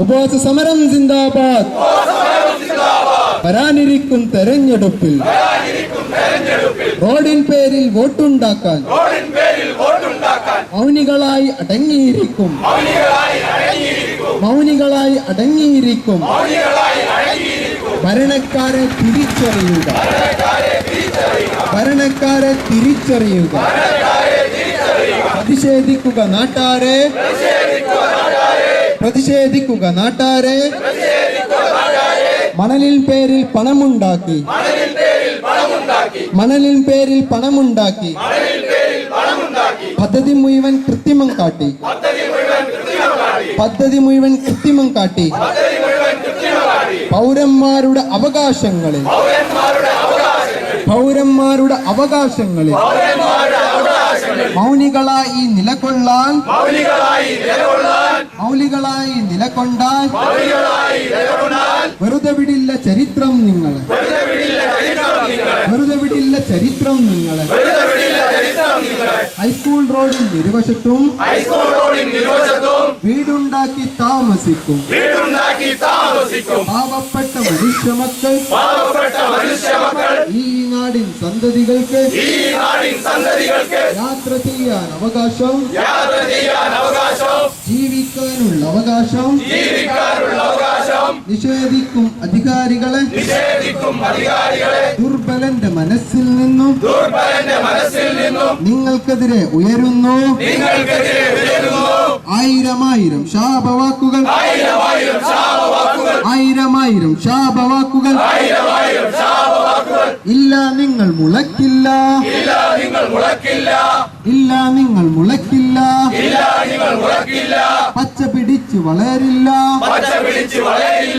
ഉപവാസ സമരം സിന്ദാബാദ് വരാനിരിക്കും തെരഞ്ഞെടുപ്പിൽ. റോഡിൻ പേരിൽ വോട്ടുണ്ടാക്കാൻ. മൗനികളായി അടങ്ങിയിരിക്കും. മൗനികളായി അടങ്ങിയിരിക്കും. ഭരണക്കാരെ തിരിച്ചറിയുക. ഭരണക്കാരെ തിരിച്ചറിയുക. പ്രതിഷേധിക്കുക നാട്ടാരെ. പ്രതിഷേധിക്കുക നാട്ടാരെ. മണലിൻ പേരിൽ പണമുണ്ടാക്കി. മണലിൻ പേരിൽ പണമുണ്ടാക്കി. പദ്ധതി മുഴുവൻ കൃത്രിമം കാട്ടി. പദ്ധതി മുഴുവൻ കൃത്രിമം കാട്ടി. പൗരന്മാരുടെ അവകാശങ്ങളിൽ. പൗരന്മാരുടെ അവകാശങ്ങളിൽ. മൗനികളായി നിലകൊള്ളാൻ മൗലികളായി നിലകൊണ്ടാൽ വെറുതെ വിടില്ല ചരിത്രം നിങ്ങൾ. വെറുതെ വിടില്ല ചരിത്രം നിങ്ങൾ. ഹൈസ്കൂൾ റോഡിൽ ഇരുവശത്തും വീടുണ്ടാക്കി താമസിക്കും. പാവപ്പെട്ട മനുഷ്യമക്കൾ പാവപ്പെട്ട ഈ നാടിൻ സന്തതികൾക്ക് ഈ നാടിൻ സന്തതികൾക്ക് യാത്ര ചെയ്യാൻ അവകാശം. യാത്ര ചെയ്യാൻ അവകാശം. ജീവിക്കാനുള്ള അവകാശം. ജീവിക്കാനുള്ള അവകാശം. നിഷേധിക്കും അധികാരികളെ. നിഷേധിക്കും അധികാരികളെ. ദുർബലന്റെ മനസ്സിൽ നിന്നും ദുർബലന്റെ മനസ്സിൽ നിന്നും നിങ്ങൾക്കെതിരെ ഉയരുന്നു. നിങ്ങൾക്കെതിരെ ഉയരുന്നു ആയിരം ശാപവാക്കുകൾ. ആയിരം ആയിരം ശാപവാക്കുകൾ. ഇല്ല നിങ്ങൾ മുളക്കില്ല ഇല്ല നിങ്ങൾ മുളക്കില്ല ഇല്ല നിങ്ങൾ മുളക്കില്ല ഇല്ല നിങ്ങൾ മുളക്കില്ല പച്ച വളരില്ല പച്ച പിടിച്ച് വളരില്ല.